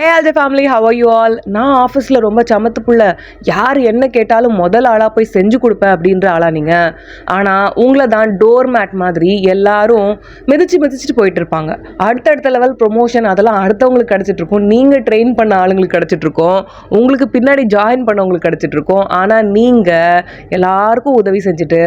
Hey the family how you all நான் ஆஃபீஸில் ரொம்ப சமத்து புள்ள யார் என்ன கேட்டாலும் முதல் ஆளாக போய் செஞ்சு கொடுப்பேன் அப்படின்ற ஆளா நீங்கள் ஆனால் உங்களை தான் டோர் மேட் மாதிரி எல்லாரும் மிதிச்சு மிதிச்சுட்டு போயிட்டு இருப்பாங்க. அடுத்தடுத்த லெவல் ப்ரொமோஷன் அதெல்லாம் அடுத்தவங்களுக்கு கிடச்சிட்டு இருக்கும். நீங்கள் ட்ரெயின் பண்ண ஆளுங்களுக்கு கிடச்சிட்டு இருக்கோம். உங்களுக்கு பின்னாடி ஜாயின் பண்ணவங்களுக்கு கிடச்சிட்டு இருக்கோம். ஆனால் நீங்கள் எல்லாருக்கும் உதவி செஞ்சுட்டு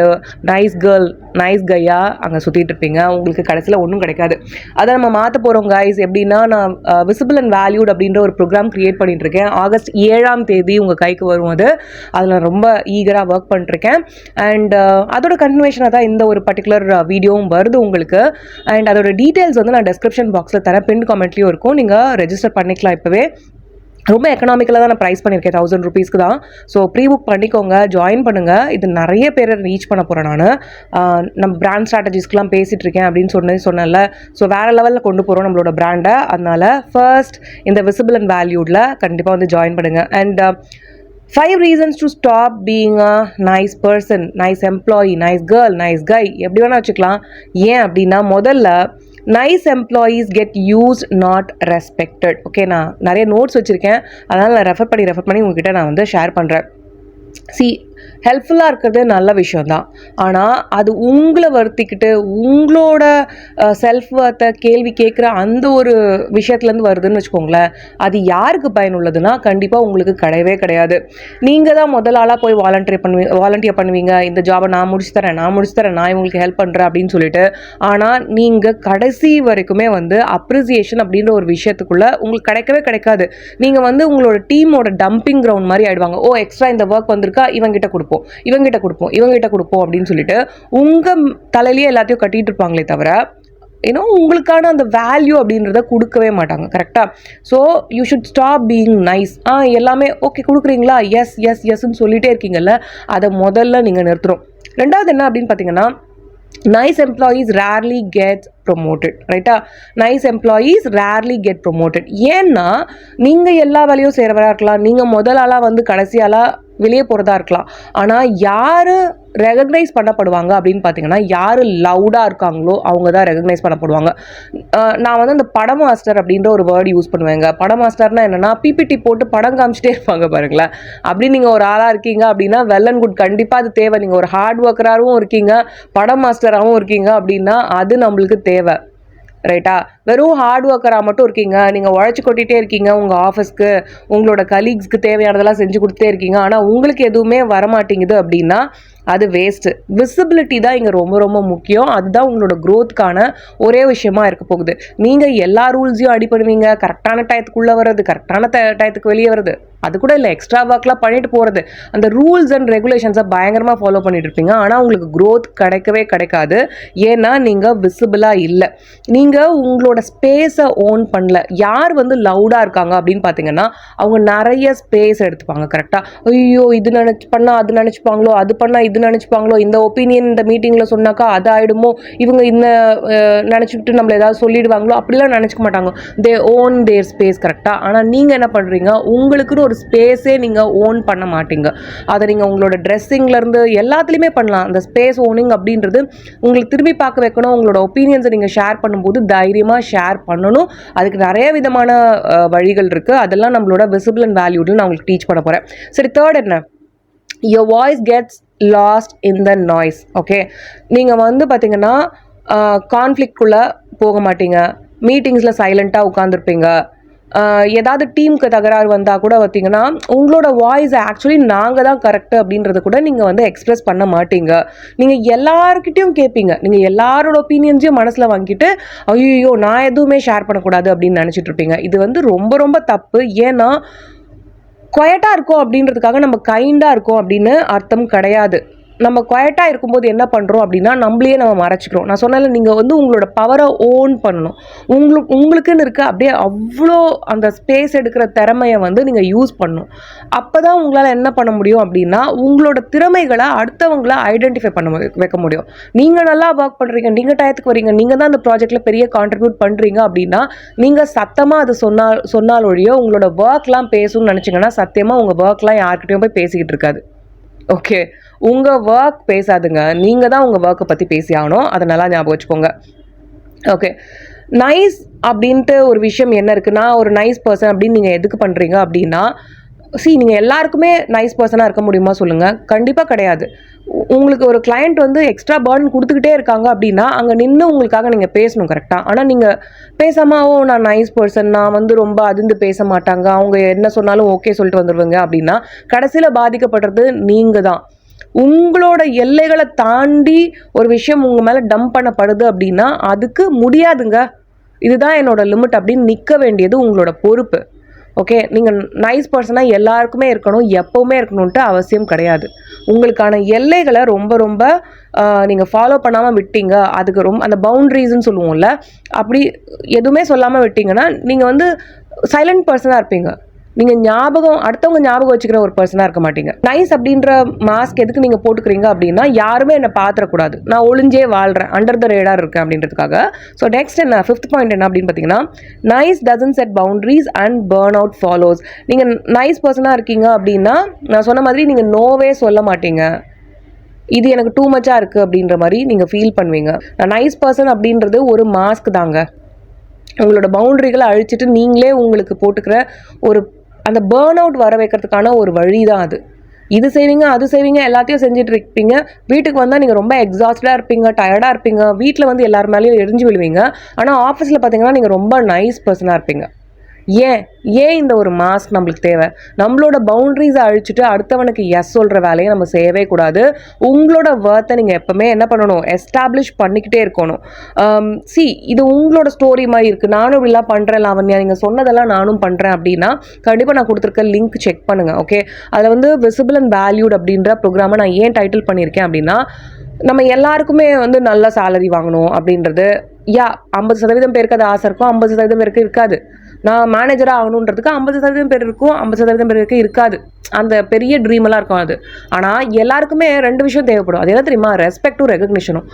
நைஸ் கேர்ள் நைஸ் கையா அங்கே சுற்றிட்டு இருப்பீங்க. உங்களுக்கு கடைசியில் ஒன்றும் கிடைக்காது. அதை நம்ம மாற்ற போகிறோம் கைஸ் எப்படின்னா நான் விசிபிள் அண்ட் வேல்யூட் அப்படின்ற ஒரு ப்ரோக்ராம் க்ரியேட் பண்ணிட்டுருக்கேன். ஆகஸ்ட் ஏழாம் தேதி உங்கள் கைக்கு வரும் அது. அதில் ரொம்ப ஈகராக ஒர்க் பண்ணிட்டுருக்கேன். அண்ட் uh, அதோட கன்டினியூஷனாக தான் இந்த ஒரு பர்டிகுலர் வீடியோவும் uh, வருது உங்களுக்கு. அண்ட் அதோட டீட்டெயில்ஸ் வந்து நான் டிஸ்கிரிப்ஷன் பாக்ஸில் தரேன். பின் காமெண்ட்லேயும் இருக்கும். நீங்கள் ரெஜிஸ்டர் பண்ணிக்கலாம் இப்போவே. ரொம்ப எக்கனாமிக்கலாக தான் நான் ப்ரைஸ் பண்ணியிருக்கேன். தௌசண்ட் ருபீஸ்க்கு தான். ஸோ ப்ரீ புக் பண்ணிக்கோங்க ஜாயின் பண்ணுங்கள் இது நிறைய பேரை ரீச் பண்ண போகிறேன் நான். நம்ம பிராண்ட் ஸ்ட்ராட்டஜிஸ்க்கெலாம் பேசிகிட்டு இருக்கேன் அப்படின்னு சொன்னது சொன்னேன்ல. ஸோ வேறு லெவலில் கொண்டு போகிறோம் நம்மளோட பிராண்டை அதனால் ஃபர்ஸ்ட் இந்த விசிபிள் அண்ட் வேல்யூடில் கண்டிப்பாக வந்து ஜாயின் பண்ணுங்கள் and five reasons to stop being a nice person nice employee nice girl nice guy எப்படி வேணால் வச்சுக்கலாம். ஏன் அப்படின்னா முதல்ல nice employees get use not respected okay நான் நிறைய நோட்ஸ் வச்சுருக்கேன். அதனால் நான் ரெஃபர் பண்ணி ரெஃபர் பண்ணி உங்ககிட்ட நான் வந்து ஷேர் பண்ணுறேன் சி ஹெல்ப்ஃபுல்லாக இருக்கிறது நல்ல விஷயந்தான் ஆனால் அது உங்களை வருத்திக்கிட்டு உங்களோட செல்ஃப் ஒர்த்தை கேள்வி கேட்குற அந்த ஒரு விஷயத்துலேருந்து வருதுன்னு வச்சுக்கோங்களேன் அது யாருக்கு பயனுள்ளதுன்னா கண்டிப்பாக உங்களுக்கு கிடையவே கிடையாது. நீங்கள் தான் முதல் ஆளாக போய் வாலண்டியர் பண்ணுவீங்க வாலண்டியர் பண்ணுவீங்க. இந்த ஜாபை நான் முடிச்சு தரேன் நான் முடிச்சு தரேன் நான் இவங்களுக்கு ஹெல்ப் பண்ணுறேன் அப்படின்னு சொல்லிட்டு. ஆனால் நீங்கள் கடைசி வரைக்குமே வந்து அப்ரிசியேஷன் அப்படின்ற ஒரு விஷயத்துக்குள்ளே உங்களுக்கு கிடைக்கவே கிடைக்காது. நீங்கள் வந்து உங்களோட டீமோட டம்பிங் கிரவுண்ட் மாதிரி ஆயிடுவாங்க. ஓ எக்ஸ்ட்ரா இந்த ஒர்க் வந்திருக்கா? இவங்கிட்ட கொடுப்போம் இவங்ககிட்ட கொடுப்போம் இவங்ககிட்ட கொடுப்போம் அப்படின்னு சொல்லிட்டு உங்கள் தலையிலேயே எல்லாத்தையும் கட்டிட்டு இருப்பாங்களே தவிர ஏன்னா உங்களுக்கான அந்த வேல்யூ அப்படின்றத கொடுக்கவே மாட்டாங்க கரெக்டாக so you should stop being nice ah எல்லாமே ஓகே கொடுக்குறீங்களா? எஸ் எஸ் எஸ்ன்னு சொல்லிகிட்டே இருக்கீங்கல்ல அதை முதல்ல நீங்கள் நிறுத்துறோம் ரெண்டாவது என்ன அப்படின்னு பார்த்தீங்கன்னா nice employees rarely get promoted ரைட்டா nice employees rarely get promoted ஏன்னா நீங்கள் எல்லா வேலையும் செய்கிறவராக இருக்கலாம் நீங்கள் முதல் ஆளாக வந்து கடைசி ஆளாக வெளியே போகிறதா இருக்கலாம். ஆனால் யார் ரெகக்னைஸ் பண்ணப்படுவாங்க அப்படின்னு பார்த்தீங்கன்னா யார் லவுடாக இருக்காங்களோ அவங்க தான் ரெகக்னைஸ் பண்ணப்படுவாங்க நான் வந்து அந்த படம் மாஸ்டர் அப்படின்ற ஒரு வேர்டு யூஸ் பண்ணுவேங்க. படம் மாஸ்டர்னா என்னென்னா பிபிடி போட்டு படம் காமிச்சிட்டே இருப்பாங்க பாருங்களேன். அப்படி நீங்கள் ஒரு ஆளாக இருக்கீங்க அப்படின்னா வெல் அண்ட் குட் கண்டிப்பாக அது தேவை. நீங்கள் ஒரு ஹார்ட் ஒர்க்கராகவும் இருக்கீங்க படம் மாஸ்டராகவும் இருக்கீங்க அப்படின்னா அது நம்மளுக்கு தேவை. ரைட்டா வெறும் ஹார்ட் ஒர்க்கராக மட்டும் இருக்கீங்க. நீங்கள் உழைச்சி கொட்டிகிட்டே இருக்கீங்க. உங்கள் ஆஃபீஸ்க்கு உங்களோட கலீக்ஸ்க்கு தேவையானதெல்லாம் செஞ்சு கொடுத்துட்டே இருக்கீங்க. ஆனால் உங்களுக்கு எதுவுமே வரமாட்டேங்குது அப்படின்னா அது வேஸ்ட்டு விசிபிலிட்டி தான் இங்கே ரொம்ப ரொம்ப முக்கியம். அதுதான் உங்களோட க்ரோத்துக்கான ஒரே விஷயமா இருக்க போகுது. நீங்கள் எல்லா ரூல்ஸையும் அடி பண்ணுவீங்க கரெக்டான டயத்துக்குள்ளே வர்றது கரெக்டான டயத்துக்கு வெளியே வர்றது. அது கூட இல்லை எக்ஸ்ட்ரா ஒர்க்லாம் பண்ணிட்டு போகிறது அந்த ரூல்ஸ் அண்ட் ரெகுலேஷன்ஸை பயங்கரமாக ஃபாலோ பண்ணிட்டு இருப்பீங்க. ஆனால் உங்களுக்கு க்ரோத் கிடைக்கவே கிடைக்காது. ஏன்னா நீங்கள் விசிபிளாக இல்லை. நீங்கள் உங்களோட ஸ்பேஸை ஓன் பண்ணல. யார் வந்து லவுடாக இருக்காங்க அப்படின்னு பார்த்தீங்கன்னா அவங்க நிறைய ஸ்பேஸ் எடுத்துப்பாங்க கரெக்டாக ஐயோ இது நினச்சி பண்ணால் அது நினச்சிப்பாங்களோ அது பண்ணால் இது நினச்சிப்பாங்களோ இந்த ஒப்பீனியன் இந்த மீட்டிங்கில் சொன்னாக்கா அது ஆகிடுமோ இவங்க இந்த நினச்சிக்கிட்டு நம்மளை ஏதாவது சொல்லிடுவாங்களோ? அப்படிலாம் நினச்சிக்க மாட்டாங்க. தே ஓன் தேர் ஸ்பேஸ் கரெக்டாக ஆனால் நீங்கள் என்ன பண்ணுறீங்க உங்களுக்குன்னு ஒரு ஸ்பேஸே நீங்கள் ஓன் பண்ண மாட்டீங்க. அதை நீங்கள் உங்களோட ட்ரெஸ்ஸிங்லேருந்து எல்லாத்துலேயுமே பண்ணலாம். அந்த ஸ்பேஸ் ஓனிங் அப்படின்றது உங்களுக்கு திரும்பி பார்க்க வைக்கணும். உங்களோட ஒப்பீனியன்ஸை நீங்கள் ஷேர் பண்ணும்போது தைரியமாக ஷேர் பண்ணணும். அதுக்கு நிறைய விதமான வழிகள் இருக்குது அதெல்லாம் நம்மளோட விசிபிள் அண்ட் வேல்யூடில் நான் உங்களுக்கு டீச் பண்ண போகிறேன் சரி தேர்ட் என்ன? Your voice gets lost in the noise okay நீங்கள் வந்து பார்த்தீங்கன்னா கான்ஃப்ளிக்ட்குள்ளே போக மாட்டீங்க. மீட்டிங்ஸில் சைலண்ட்டாக உட்காந்துருப்பீங்க ஏதாவது டீமுக்கு தகராறு வந்தால் கூட பார்த்தீங்கன்னா உங்களோட வாய்ஸ் ஆக்சுவலி நாங்கள் தான் கரெக்டு அப்படின்றத கூட நீங்கள் வந்து எக்ஸ்ப்ரெஸ் பண்ண மாட்டீங்க. நீங்கள் எல்லாருக்கிட்டையும் கேட்பீங்க நீங்கள் எல்லாரோட ஒப்பீனியன்ஸையும் மனசில் வாங்கிட்டு ஐயோ நான் எதுவுமே ஷேர் பண்ணக்கூடாது அப்படின்னு நினச்சிட்டு இருப்பீங்க. இது வந்து ரொம்ப ரொம்ப தப்பு. ஏன்னா கொயட்டாக இருக்கும் அப்படின்றதுக்காக நம்ம கைண்டாக இருக்கோம் அப்படின்னு அர்த்தம் கிடையாது. நம்ம குவைட்டாக இருக்கும்போது என்ன பண்ணுறோம் அப்படின்னா நம்மளையே நம்ம மறைச்சிக்கிறோம். நான் சொன்னால நீங்கள் வந்து உங்களோட பவரை ஓன் பண்ணணும். உங்களுக்கு உங்களுக்குன்னு இருக்க அப்படியே அவ்வளோ அந்த ஸ்பேஸ் எடுக்கிற திறமையை வந்து நீங்கள் யூஸ் பண்ணணும். அப்போ தான் உங்களால் என்ன பண்ண முடியும் அப்படின்னா உங்களோட திறமைகளை அடுத்தவங்கள ஐடென்டிஃபை பண்ண மு- வைக்க முடியும். நீங்கள் நல்லா ஒர்க் பண்ணுறீங்க நீங்கள் டயத்துக்கு வரீங்க நீங்கள் தான் அந்த ப்ராஜெக்ட்டில் பெரிய கான்ட்ரிபியூட் பண்ணுறீங்க அப்படின்னா நீங்கள் சத்தமாக அது சொன்னால் சொன்னால் ஒழிய உங்களோட ஒர்க்லாம் பேசணும்னு நினச்சிங்கன்னா சத்தியமாக உங்கள் ஒர்க்லாம் யார்கிட்டையும் போய் பேசிக்கிட்டு இருக்காது. ஓகே உங்கள் ஒர்க் பேசாதுங்க. நீங்கள் தான் உங்கள் ஒர்க்கை பற்றி பேசி ஆகணும். அதை நல்லா ஞாபகம் வச்சுக்கோங்க. ஓகே நைஸ் அப்படின்ட்டு ஒரு விஷயம் என்ன இருக்குன்னா ஒரு நைஸ் பர்சன் அப்படின்னு நீங்கள் எதுக்கு பண்ணுறீங்க அப்படின்னா சி நீங்கள் எல்லாருக்குமே நைஸ் பர்சனாக இருக்க முடியுமா சொல்லுங்கள் கண்டிப்பாக கிடையாது. உங்களுக்கு ஒரு கிளையண்ட் வந்து எக்ஸ்ட்ரா பேர்ன் கொடுத்துக்கிட்டே இருக்காங்க அப்படின்னா அங்கே நின்று உங்களுக்காக நீங்கள் பேசணும் கரெக்டாக ஆனால் நீங்கள் பேசாமல் ஓ நான் நைஸ் பர்சன் நான் வந்து ரொம்ப அதிர்ந்து பேச மாட்டாங்க. அவங்க என்ன சொன்னாலும் ஓகே சொல்லிட்டு வந்துடுவாங்க அப்படின்னா கடைசியில் பாதிக்கப்படுறது நீங்கள் தான். உங்களோட எல்லைகளை தாண்டி ஒரு விஷயம் உங்கள் மேலே டம்ப் பண்ணப்படுது அப்படின்னா அதுக்கு முடியாதுங்க. இதுதான் என்னோட லிமிட் அப்படின்னு நிற்க வேண்டியது உங்களோட பொறுப்பு. ஓகே நீங்கள் நைஸ் பர்சனாக எல்லாருக்குமே இருக்கணும் எப்போவுமே இருக்கணுன்ட்டு அவசியம் கிடையாது. உங்களுக்கான எல்லைகளை ரொம்ப ரொம்ப நீங்கள் ஃபாலோ பண்ணாமல் விட்டீங்க அதுக்கு ரொம்ப அந்த பவுண்ட்ரிஸ்ன்னு சொல்லுவோம்ல அப்படி எதுவுமே சொல்லாமல் விட்டீங்கன்னா நீங்கள் வந்து சைலண்ட் பர்சனாக இருப்பீங்க. நீங்கள் ஞாபகம் அடுத்தவங்க ஞாபகம் வச்சுக்கிற ஒரு பர்சனாக இருக்க மாட்டீங்க. நைஸ் அப்படின்ற மாஸ்க் எதுக்கு நீங்கள் போட்டுக்கிறீங்க அப்படின்னா யாருமே என்னை பார்த்துடக்கூடாது நான் ஒளிஞ்சே வாழ்கிறேன் அண்டர் த ரேடார் இருக்கேன் அப்படின்றதுக்காக. ஸோ நெக்ஸ்ட் என்ன? ஃபிஃப்த் பாயிண்ட் என்ன அப்படின்னு பார்த்தீங்கன்னா nice doesn't set boundaries and burn out follows நீங்கள் நைஸ் பர்சனாக இருக்கீங்க அப்படின்னா நான் சொன்ன மாதிரி நீங்கள் நோவே சொல்ல மாட்டீங்க. இது எனக்கு டூ மச்சாக இருக்குது அப்படின்ற மாதிரி நீங்கள் ஃபீல் பண்ணுவீங்க. நான் நைஸ் பர்சன் அப்படின்றது ஒரு மாஸ்க் தாங்க. உங்களோட பவுண்டரிகளை அழிச்சிட்டு நீங்களே உங்களுக்கு போட்டுக்கிற ஒரு அந்த பேர்ன் அவுட் வர வைக்கிறதுக்கான ஒரு வழி தான் அது. இது செய்வீங்க அது செய்வீங்க எல்லாத்தையும் செஞ்சுட்டு இருப்பீங்க வீட்டுக்கு வந்தால் நீங்கள் ரொம்ப எக்ஸாஸ்டாக இருப்பீங்க டயர்டாக இருப்பீங்க. வீட்டில் வந்து எல்லார் மேலேயும் எரிஞ்சு விழுவீங்க. ஆனால் ஆஃபீஸில் பார்த்தீங்கன்னா நீங்கள் ரொம்ப நைஸ் பர்சனாக இருப்பீங்க. ஏன்? ஏன் இந்த ஒரு மாஸ்க் நம்மளுக்கு தேவை? நம்மளோட பவுண்ட்ரிஸை அழிச்சுட்டு அடுத்தவனுக்கு எஸ் சொல்கிற வேலையை நம்ம செய்யவே கூடாது. உங்களோட வேர்த்தை நீங்கள் எப்போவுமே என்ன பண்ணணும்? எஸ்டாப்ளிஷ் பண்ணிக்கிட்டே இருக்கணும். சி இது உங்களோட ஸ்டோரி மாதிரி இருக்குது நானும் இப்படிலாம் பண்ணுறேன் லாவண்யா. நீங்கள் சொன்னதெல்லாம் நானும் பண்ணுறேன் அப்படின்னா கண்டிப்பாக நான் கொடுத்துருக்க லிங்க் செக் பண்ணுங்கள் ஓகே அதில் வந்து விசிபிள் அண்ட் வேல்யூட் அப்படின்ற ப்ரோக்ராமை நான் ஏன் டைட்டில் பண்ணியிருக்கேன் அப்படின்னா நம்ம எல்லாருக்குமே வந்து நல்ல சேலரி வாங்கணும் அப்படின்றது. யா ஐம்பது சதவீதம் பேருக்கு அது ஆசை இருக்கும் ஐம்பது சதவீதம் பேருக்கு இருக்காது. நான் மேனேஜராக ஆகணுன்றதுக்கு ஐம்பது சதவீதம் பேர் இருக்கும் ஐம்பது சதவீதம் பேருக்கு இருக்காது. அந்த பெரிய ட்ரீம் எல்லாம் இருக்கும் அது. ஆனால் எல்லாருக்குமே ரெண்டு விஷயம் தேவைப்படும். அது என்ன தெரியுமா? ரெஸ்பெக்டும் ரெகக்னிஷனும்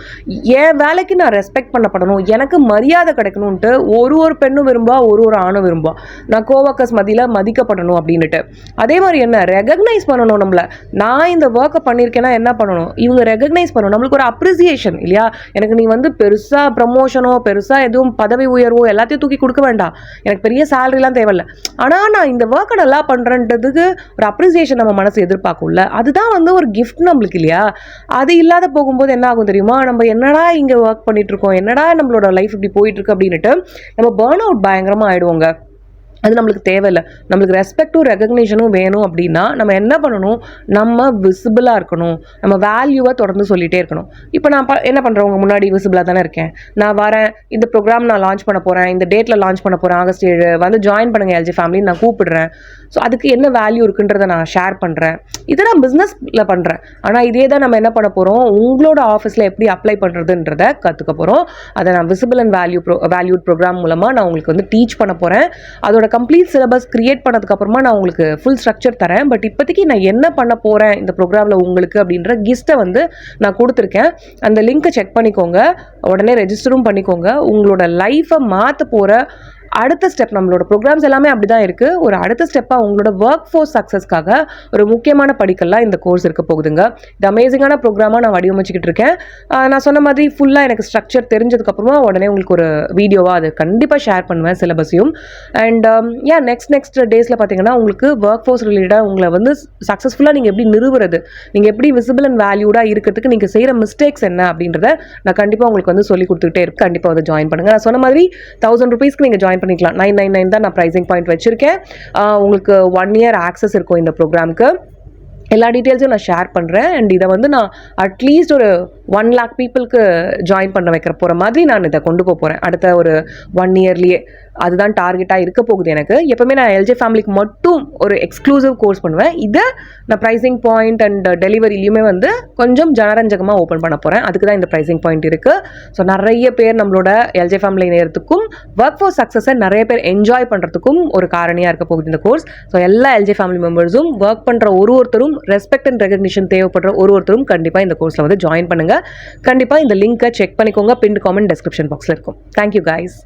என் வேலைக்கு நான் ரெஸ்பெக்ட் பண்ணப்படணும். எனக்கு மரியாதை கிடைக்கணும்ன்ட்டு ஒரு ஒரு பெண்ணும் விரும்புவா ஒரு ஒரு ஆணும் விரும்புவா. நான் கோவக்கஸ் மதியில் மதிக்கப்படணும் அப்படின்ட்டு அதே மாதிரி என்ன? ரெகக்னைஸ் பண்ணணும் நம்மளை. நான் இந்த ஒர்க்கை பண்ணியிருக்கேன்னா என்ன பண்ணணும்? இவங்க ரெகக்னைஸ் பண்ணணும். நம்மளுக்கு ஒரு அப்ரிசியேஷன் இல்லையா? எனக்கு நீ வந்து பெருசாக ப்ரமோஷனோ பெருசாக எதுவும் பதவி உயர்வோ எல்லாத்தையும் தூக்கி கொடுக்க வேண்டாம். எனக்கு பெரிய சேலரிலாம் தேவையில்ல. ஆனால் நான் இந்த ஒர்க்கை நல்லா பண்ணுறேன்றதுக்கு ஒரு அப்ரிசியேஷன் நம்ம மனசு எதிர்பார்க்கும்ல. அதுதான் வந்து ஒரு கிஃப்ட் நம்மளுக்கு இல்லையா? அது இல்லாத போகும்போது என்ன ஆகும் தெரியுமா? நம்ம என்னடா இங்கே ஒர்க் பண்ணிட்டு இருக்கோம்? என்னடா நம்மளோட லைஃப் இப்படி போயிட்டு இருக்கு அப்படின்னுட்டு நம்ம பேர்ன் அவுட் பயங்கரமாக ஆயிடுவோங்க. அது நம்மளுக்கு தேவையில்லை. நம்மளுக்கு ரெஸ்பெக்டும் ரெகக்னிஷனும் வேணும் அப்படின்னா நம்ம என்ன பண்ணணும்? நம்ம விசிபிளாக இருக்கணும். நம்ம வேல்யூவை தொடர்ந்து சொல்லிகிட்டே இருக்கணும். இப்போ நான் என்ன பண்ணுறேன் உங்கள் முன்னாடி விசிபிளாக தானே இருக்கேன். நான் வரேன். இந்த ப்ரோக்ராம் நான் லான்ச் பண்ண போகிறேன் இந்த டேட்டில் லான்ச் பண்ண போகிறேன் ஆகஸ்ட் ஏழு. வந்து ஜாயின் பண்ணுங்கள் எல்ஜி ஃபேமிலின்னு நான் கூப்பிடுறேன். ஸோ அதுக்கு என்ன வேல்யூ இருக்குன்றதை நான் ஷேர் பண்ணுறேன் இதை நான் பிஸ்னஸில் பண்ணுறேன் ஆனால் இதே தான் நம்ம என்ன பண்ண போகிறோம் உங்களோட ஆஃபீஸில் எப்படி அப்ளை பண்ணுறதுன்றத கற்றுக்க போகிறோம் அதை நான் visible and value pro valued program மூலமாக நான் உங்களுக்கு வந்து டீச் பண்ண போகிறேன் அதோட கம்ப்ளீட் சிலபஸ் கிரியேட் பண்ணதுக்கப்புறமா நான் உங்களுக்கு ஃபுல் ஸ்ட்ரக்சர் தரேன். பட் இப்போதைக்கு நான் என்ன பண்ண போகிறேன் இந்த ப்ரோக்ராமில் உங்களுக்கு அப்படின்ற கிஸ்ட்டை வந்து நான் கொடுத்துருக்கேன். அந்த லிங்க்கை செக் பண்ணிக்கோங்க. உடனே ரெஜிஸ்டரும் பண்ணிக்கோங்க. உங்களோட லைஃப்பை மாற்ற போகிற அடுத்த ஸ்டெப் நம்மளோட ப்ரோக்ராம்ஸ் எல்லாமே அப்படி தான் இருக்குது ஒரு அடுத்த ஸ்டெப்பாக உங்களோட ஒர்க் ஃபோர்ஸ் சக்ஸஸ்க்காக ஒரு முக்கியமான படிக்கல்லாம் இந்த கோர்ஸ் இருக்க போகுதுங்க. இது அமேசிங்கான ப்ரோக்ராமாக நான் வடிவமைச்சிக்கிட்டு இருக்கேன். நான் சொன்ன மாதிரி ஃபுல்லாக எனக்கு ஸ்ட்ரக்சர் தெரிஞ்சதுக்கப்புறமா உடனே உங்களுக்கு ஒரு வீடியோவாக அது கண்டிப்பாக ஷேர் பண்ணுவேன் சிலபஸையும் அண்ட் ஏன் நெக்ஸ்ட் நெக்ஸ்ட் டேஸில் பார்த்தீங்கன்னா உங்களுக்கு ஒர்க் ஃபோர்ஸ் ரிலேட்டடாக உங்களை வந்து சக்ஸஸ்ஃபுல்லாக நீங்கள் எப்படி நிறுவுறது? நீங்கள் எப்படி விசிபிள் அண்ட் வேல்யூடாக இருக்கிறதுக்கு நீங்கள் செய்கிற மிஸ்டேக்ஸ் என்ன அப்படின்றத நான் கண்டிப்பாக உங்களுக்கு வந்து சொல்லி கொடுத்துக்கிட்டே இருக்கு கண்டிப்பாக வந்து ஜாயின் பண்ணுங்கள் நான் சொன்ன மாதிரி தௌசண்ட் ருபீஸ்க்கு நீங்கள் ஜாயின் பண்ணிக்கலாம். நைன் நைன் நைன் தான் நான் ப்ரைசிங் பாயிண்ட் வச்சுருக்கேன். உங்களுக்கு ஒன் இயர் ஆக்சஸ் இருக்கும் இந்த ப்ரோக்ராமுக்கு எல்லா டீட்டெயில்ஸும் நான் ஷேர் பண்ணுறேன் அண்ட் இதை வந்து நான் அட்லீஸ்ட் ஒரு ஒன் லேக் பீப்புளுக்கு ஜாயின் பண்ண வைக்கிற போகிற மாதிரி நான் இதை கொண்டு போக போகிறேன் அடுத்த ஒரு ஒன் இயர்லேயே அதுதான் டார்கெட்டாக இருக்க போகுது எனக்கு. எப்போவுமே நான் எல்ஜே ஃபேமிலிக்கு மட்டும் ஒரு எக்ஸ்க்ளூசிவ் கோர்ஸ் பண்ணுவேன். இதை நான் ப்ரைசிங் பாயிண்ட் அண்ட் டெலிவரிலையுமே வந்து கொஞ்சம் ஜனரஞ்சகமாக ஓப்பன் பண்ண போகிறேன் அதுக்கு தான் இந்த ப்ரைசிங் பாயிண்ட் இருக்குது ஸோ நிறைய பேர் நம்மளோட எல்ஜே ஃபேமிலி நேரத்துக்கும் ஒர்க் ஃபோர் சக்ஸஸை நிறைய பேர் என்ஜாய் பண்ணுறதுக்கும் ஒரு காரணியாக இருக்க போகுது இந்த கோர்ஸ் ஸோ எல்லா எல்ஜே ஃபேமிலி மெம்பர்ஸும் ஒர்க் பண்ணுற ஒரு ஒருத்தரும் ரெஸ்பெக்ட் அண்ட் ரெகக்னிஷன் தேவைப்படுற ஒரு ஒருத்தரும் கண்டிப்பாக இந்த கோர்ஸில் வந்து ஜாயின் பண்ணுங்கள் கண்டிப்பாக இந்த லிங்க்கை செக் பண்ணிக்கோங்க. பின் காமெண்ட் டெஸ்கிரிப்ஷன் பாக்ஸில் இருக்கும். Thank you guys